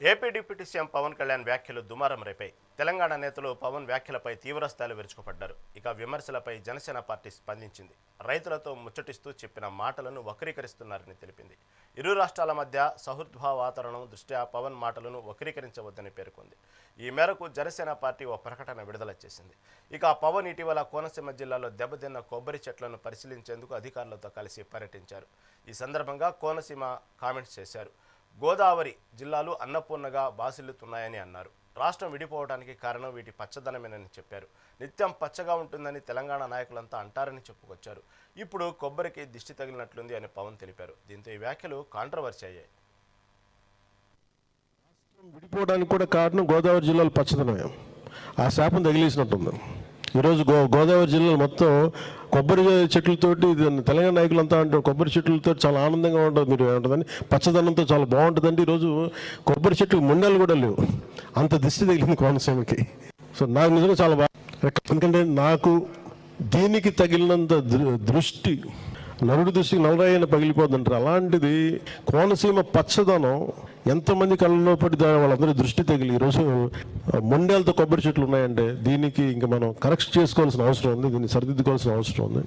AP deputy CM Pawan Kalyan వ్యాఖ్యలు దుమారం రేపాయి తెలంగాణ నేతలు పవన్ వ్యాఖ్యలపై తీవ్రస్థాయిలో విరుచుకుపడ్డారు. ఇక విమర్శలపై జనసేన పార్టీ స్పందించింది. రైతులతో ముచ్చటిస్తూ చెప్పిన మాటలను వక్రీకరిస్తున్నారని తెలిపింది. ఇరు రాష్ట్రాల మధ్య సహృద్భావ వాతావరణం దృష్ట్యా పవన్ మాటలను వక్రీకరించవద్దని పేర్కొంది. ఈ మేరకు జనసేన పార్టీ ఓ ప్రకటన విడుదల చేసింది. ఇక పవన్ ఇటీవల కోనసీమ జిల్లాలో దెబ్బతిన్న కొబ్బరి చెట్లను పరిశీలించేందుకు అధికారులతో కలిసి పర్యటించారు. ఈ సందర్భంగా కోనసీమ కామెంట్స్ చేశారు. గోదావరి జిల్లాలు అన్నపూర్ణగా బాసిల్లుతున్నాయని అన్నారు. రాష్ట్రం విడిపోవడానికి కారణం వీటి పచ్చదనమేనని చెప్పారు. నిత్యం పచ్చగా ఉంటుందని తెలంగాణ నాయకులంతా అంటారని చెప్పుకొచ్చారు. ఇప్పుడు కొబ్బరికి దిష్టి తగిలినట్లుంది అని పవన్ తెలిపారు. దీంతో ఈ వ్యాఖ్యలు కాంట్రవర్సీ అయ్యాయి. విడిపోవడానికి కూడా కారణం గోదావరి జిల్లాలో పచ్చదనమే. ఆ శాపం తగిలేసినట్టుంది. ఈరోజు గో గోదావరి జిల్లాలో మొత్తం కొబ్బరి చెట్లతోటి ఇది తెలంగాణ నాయకులంతా అంటారు కొబ్బరి చెట్లతో చాలా ఆనందంగా ఉంటుంది మీరు ఏమంటుందని పచ్చదనంతో చాలా బాగుంటుందండి. ఈరోజు కొబ్బరి చెట్లు ముండలు కూడా లేవు. అంత దిష్టి తగిలింది కోనసీమకి. సో నాకు నిజంగా చాలా బాగా ఎందుకంటే నాకు దీనికి తగిలినంత దృష్టి నరుడి దృష్టికి నలరాయన పగిలిపోతుంటారు అలాంటిది కోనసీమ పచ్చదనం ఎంతమంది కళ్ళలో పడి దాని వాళ్ళందరి దృష్టి తగిలి ఈరోజు మొండేలతో కొబ్బరి చెట్లు ఉన్నాయంటే దీనికి ఇంకా మనం కరెక్ట్ చేసుకోవాల్సిన అవసరం ఉంది దీన్ని సరిదిద్దుకోవాల్సిన అవసరం ఉంది.